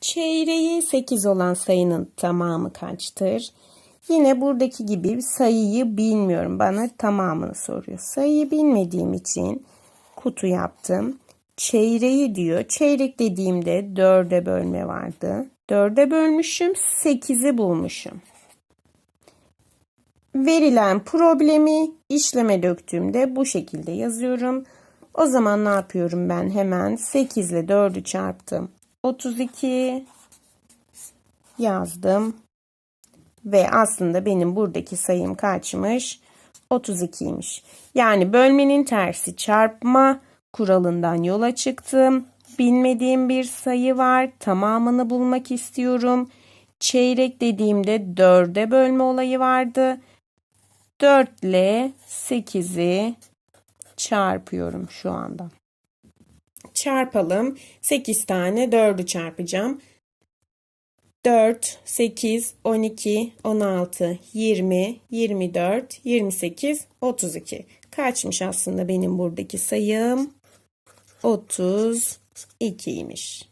Çeyreği 8 olan sayının tamamı kaçtır? Yine buradaki gibi sayıyı bilmiyorum. Bana tamamını soruyor. Sayıyı bilmediğim için kutu yaptım. Çeyreği diyor. Çeyrek dediğimde 4'e bölme vardı. 4'e bölmüşüm, 8'i bulmuşum. Verilen problemi işleme döktüğümde bu şekilde yazıyorum. O zaman ne yapıyorum ben? Hemen 8 ile 4'ü çarptım. 32 yazdım. Ve aslında benim buradaki sayım kaçmış? 32'ymiş. Yani bölmenin tersi çarpma kuralından yola çıktım. Bilmediğim bir sayı var. Tamamını bulmak istiyorum. Çeyrek dediğimde 4'e bölme olayı vardı. 4 ile 8'i çarpıyorum şu anda. Çarpalım. 8 tane 4'ü çarpacağım. 4, 8, 12, 16, 20, 24, 28, 32. Kaçmış aslında benim buradaki sayım? 32'ymiş.